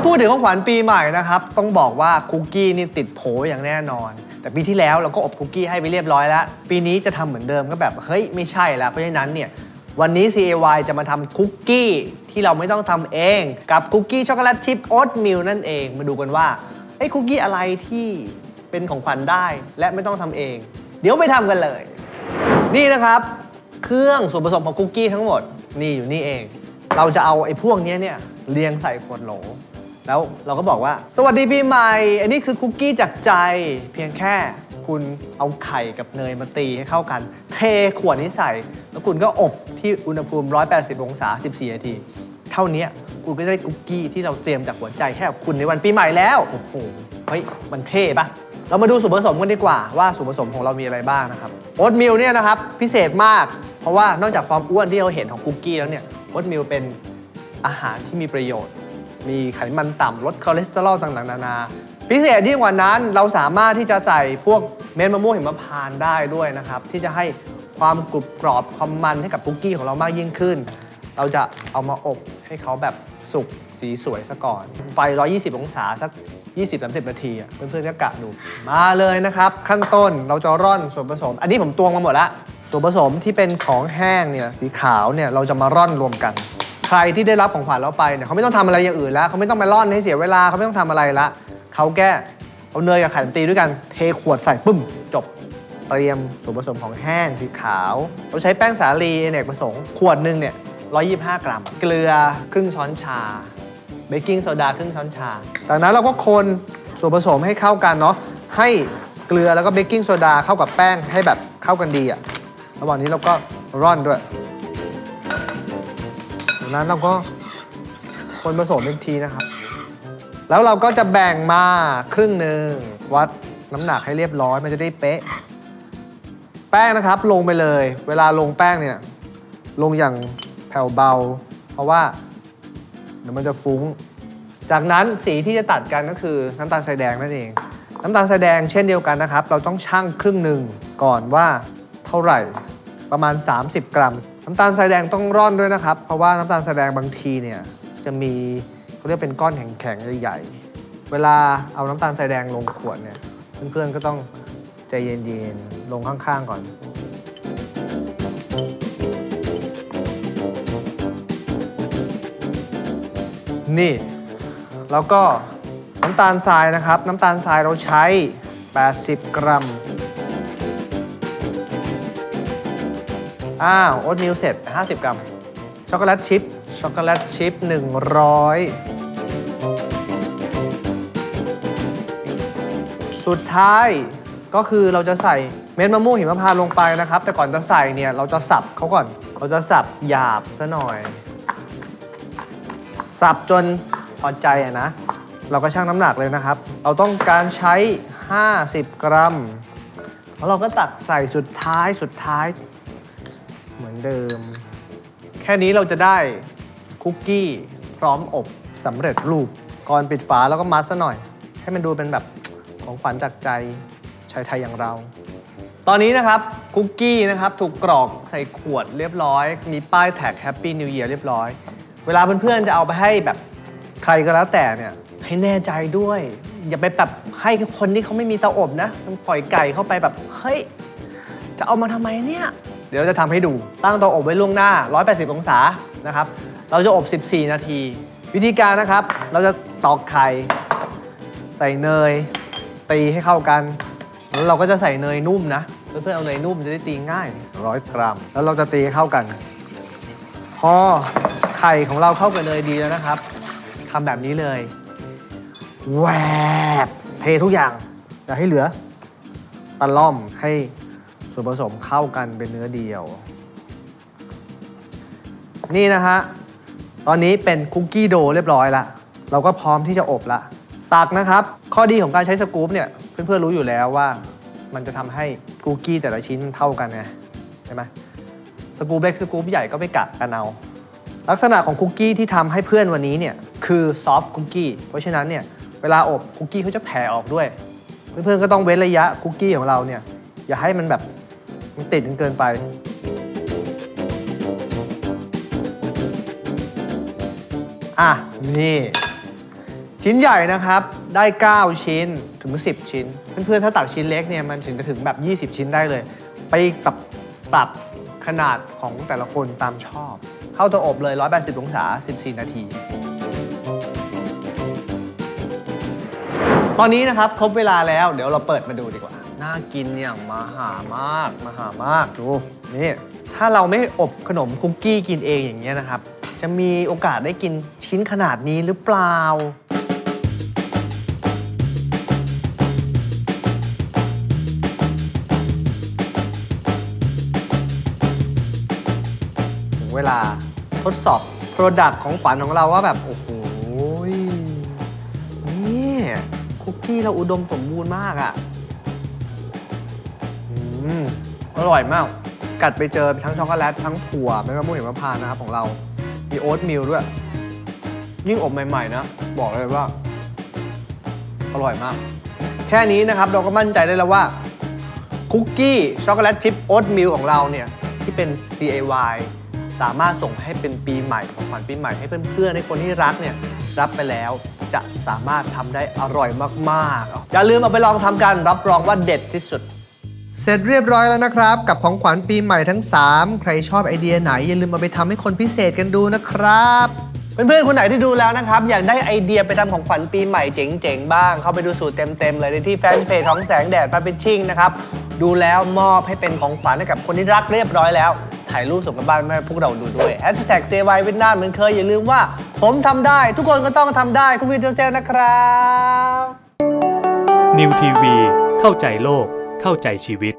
าพูดถึงของขวัญปีใหม่นะครับ ต้องบอกว่าคุกกี้นี่ติดโผอย่างแน่นอน แต่ปีที่แล้วเราก็อบคุกกี้ให้ไปเรียบร้อยแล้ว ปีนี้จะทำเหมือนเดิมก็แบบ เฮ้ย ไม่ใช่แล้วเพราะฉะนั้นเนี่ยวันนี้ CAY จะมาทำคุกกี้ที่เราไม่ต้องทำเอง กับคุกกี้ช็อกโกแลตชิพโอ๊ตมิลนั่นเอง มาดูกันว่าไอ้คุกกี้อะไรที่เป็นของขวัญได้และไม่ต้องทำเอง เดี๋ยวไปทำกันเลย นี่นะครับ เครื่องส่วนผสมของคุกกี้ทั้งหมดนี่อยู่นี่เอง เราจะเอาไอ้พวกเนี้ยเนี่ยเรียงใส่ขวดโหล แล้วเราก็บอกว่า สวัสดีปีใหม่ อันนี้คือคุกกี้จากใจ เพียงแค่คุณเอาไข่กับเนยมาตีให้เข้ากัน เทขวดนี้ใส่ แล้วคุณก็อบที่อุณหภูมิ 180 องศา 14 นาที เท่านี้คุณก็จะได้คุกกี้ที่เราเตรียมจากหัวใจให้กับคุณในวันปีใหม่แล้ว โอ้โห เฮ้ย มันเท่ปะเรามาดูส่วนผสมกันดีกว่าว่าส่วนผสมของเรามีอะไรบ้างนะครับโอ๊ตมิลเนี่ยนะครับพิเศษมาก เพราะว่านอกจากความอ้วนที่เราเห็นของคุกกี้แล้วเนี่ยโอ๊ตมิลเป็นอาหารที่มีประโยชน์ มีไขมันต่ำลดคอเลสเตอรอลต่างๆ นานา พิเศษยิ่งกว่านั้นเราสามารถที่จะใส่พวกเม็ดมะม่วงหิมพานต์ได้ด้วยนะครับ ที่จะให้ความกรุบกรอบความมันให้กับคุกกี้ของเรามากยิ่งขึ้น เราจะเอามาอบให้เขาแบบสุกสีสวยซะก่อน ไฟ 120 องศาสัก 20-30 นาทีอะเพื่อนๆก็กะดู มาเลยนะครับ ขั้นต้นเราจะร่อนส่วนผสม อันนี้ผมตวงมาหมดล้วส่วนผสมที่เป็นของแห้งเนี่ยสีขาวเนี่ยเราจะมาร่อนรวมกัน ใครที่ได้รับของขวัญเราไปเนี่ยเขาไม่ต้องทำอะไรอย่างอื่นแล้วเขาไม่ต้องมาร่อนให้เสียเวลาเขาไม่ต้องทำอะไรละเขาแค่เอาเนยกับไข่มตีด้วยกันเทขวดใส่ปึ้มจบเตรียมส่วนผสมของแห้งสีขาว เราใช้แป้งสาลีเนกประสงค์ขวดหนึ่งเนี่ย125 กรัม เกลือครึ่งช้อนชา เบกกิ้งโซดาครึ่งช้อนชา จากนั้นเราก็คนส่วนผสมให้เข้ากันเนาะ ให้เกลือแล้วก็เบกกิ้งโซดาเข้ากับแป้งให้แบบเข้ากันดีอะระหว่างนี้เราก็ร่อนด้วย นั้นเราก็คนผสมอีกทีนะครับ แล้วเราก็จะแบ่งมาครึ่งหนึ่งวัดน้ำหนักให้เรียบร้อยมันจะได้เป๊ะ แป้งนะครับลงไปเลย เวลาลงแป้งเนี่ยลงอย่างแผ่วเบา เพราะว่าเดี๋ยวมันจะฟุ้ง จากนั้นสีที่จะตัดกันก็คือน้ำตาลทรายแดงนั่นเอง น้ำตาลทรายแดงเช่นเดียวกันนะครับ เราต้องชั่งครึ่งหนึ่งก่อนว่าเท่าไหร่ประมาณ 30 กรัม น้ำตาลทรายแดงต้องร่อนด้วยนะครับ เพราะว่าน้ำตาลทรายแดงบางทีเนี่ยจะมีเขาเรียกเป็นก้อนแข็งๆใหญ่ๆ เวลาเอาน้ำตาลทรายแดงลงขวดเนี่ยเพื่อนๆก็ต้องใจเย็นๆ ลงข้างๆก่อน นี่ แล้วก็น้ำตาลทรายนะครับ น้ำตาลทรายเราใช้ 80 กรัม อ้าวโอ๊ตมิลเสร็จ 50 กรัม ช็อกโกแลตชิพ ช็อกโกแลตชิพ 100 สุดท้ายก็คือเราจะใส่เม็ดมะม่วงหิมพานต์ลงไปนะครับ แต่ก่อนจะใส่เนี่ยเราจะสับเขาก่อน เราจะสับหยาบซะหน่อย สับจนพอใจอะนะ เราก็ชั่งน้ำหนักเลยนะครับ เราต้องการใช้ 50 กรัมแล้วเราก็ตักใส่สุดท้ายสุดท้าย เหมือนเดิม แค่นี้เราจะได้คุกกี้พร้อมอบสำเร็จรูป ก่อนปิดฝาแล้วก็มัดซะหน่อย ให้มันดูเป็นแบบของขวัญจากใจชายไทยอย่างเรา ตอนนี้นะครับคุกกี้นะครับถูกกรอกใส่ขวดเรียบร้อย มีป้ายแท็ก Happy New Year เรียบร้อย เวลาเพื่อนๆจะเอาไปให้แบบใครก็แล้วแต่เนี่ยให้แน่ใจด้วย อย่าไปแบบให้คนที่เขาไม่มีเตาอบนะมันปล่อยไก่เข้าไปแบบเฮ้ยจะเอามาทำไมเนี่ย เดี๋ยวเราจะทำให้ดู ตั้งเตาอบไว้ล่วงหน้า 180 องศานะครับ เราจะอบ 14 นาที วิธีการนะครับ เราจะตอกไข่ ใส่เนย ตีให้เข้ากัน แล้วเราก็จะใส่เนยนุ่มนะ เพื่อนๆเอาเนยนุ่มจะได้ตีง่ายร้อยกรัม แล้วเราจะตีให้เข้ากัน พอไข่ของเราเข้ากับเนยดีแล้วนะครับ ทำแบบนี้เลยแหวบ เททุกอย่างอย่าให้เหลือตะล่อมให้ ส่วนผสมเข้ากันเป็นเนื้อเดียว นี่นะฮะ ตอนนี้เป็นคุกกี้โดเรียบร้อยละ เราก็พร้อมที่จะอบละตักนะครับ ข้อดีของการใช้สกู๊ปเนี่ย เพื่อนๆรู้อยู่แล้วว่า มันจะทำให้คุกกี้แต่ละชิ้นเท่ากันไงใช่ไหมสกู๊ปเล็กสกู๊ปใหญ่ก็ไปกะกันเอาลักษณะของคุกกี้ที่ทำให้เพื่อนวันนี้เนี่ยคือซอฟต์คุกกี้เพราะฉะนั้นเนี่ยเวลาอบคุกกี้เขาจะแผ่ออกด้วย เพื่อนๆก็ต้องเว้นระยะคุกกี้ของเราเนี่ยอย่าให้มันแบบ มันติดจนเกินไป อะ นี่ ชิ้นใหญ่นะครับ ได้ 9 ชิ้นถึง 10 ชิ้น เพื่อนๆ ถ้าตักชิ้นเล็กเนี่ย มันถึงจะถึงแบบ 20 ชิ้นได้เลย ไปปรับปรับขนาดของแต่ละคนตามชอบ เข้าเตัวอบเลย 180 องศา 14 นาที ตอนนี้นะครับ ครบเวลาแล้ว เดี๋ยวเราเปิดมาดูดีกว่า น่ากินอย่างมหามากมหามากดูนี่ถ้าเราไม่อบขนมคุกกี้กินเองอย่างเงี้ยนะครับ จะมีโอกาสได้กินชิ้นขนาดนี้หรือเปล่า ถึงเวลาทดสอบ Product ของขวัญของเราว่าแบบ โอ้โหนี่คุกกี้เราอุดมสมบูรณ์มากอะ่ะ อืมอร่อยมาก กัดไปเจอทั้งช็อกโกแลตทั้งถั่วไม่มะม่วงหิมะพานต์นะครับของเรา มีโอ๊ตมิลด้วย ยิ่งอบใหม่ๆนะ บอกเลยว่า อร่อยมาก แค่นี้นะครับเราก็มั่นใจได้แล้วว่า คุกกี้ช็อกโกแลตชิพโอ๊ตมิลของเราเนี่ย ที่เป็น CAY สามารถส่งให้เป็นปีใหม่ของขวัญปีใหม่ให้เพื่อนๆให้คนที่รักเนี่ยรับไปแล้วจะสามารถทำได้อร่อยมากๆ อย่าลืมเอาไปลองทำกันรับรองว่าเด็ดที่สุด เสร็จเรียบร้อยแล้วนะครับ กับของขวัญปีใหม่ทั้ง 3 ใครชอบไอเดียไหน อย่าลืมเอาไปทำให้คนพิเศษกันดูนะครับ เพื่อนๆคนไหนที่ดูแล้วนะครับ อยากได้ไอเดียไปทำของขวัญปีใหม่เจ๋งๆ บ้าง เข้าไปดูสูตรเต็มๆ เลยในที่แฟนเพจของแสงแดดพาเป็นชิ่งนะครับ ดูแล้วมอบให้เป็นของขวัญให้กับคนที่รักเรียบร้อยแล้ว ถ่ายรูปส่งกันบ้านมาให้พวกเราดูด้วยแฮชแท็กเซวายเวียดนามเหมือนเคยอย่าลืมว่า ผมทำได้ ทุกคนก็ต้องทำได้คุณวิวเจอร์เซลนะครับ นิวทีวีเข้าใจโลก เข้าใจชีวิต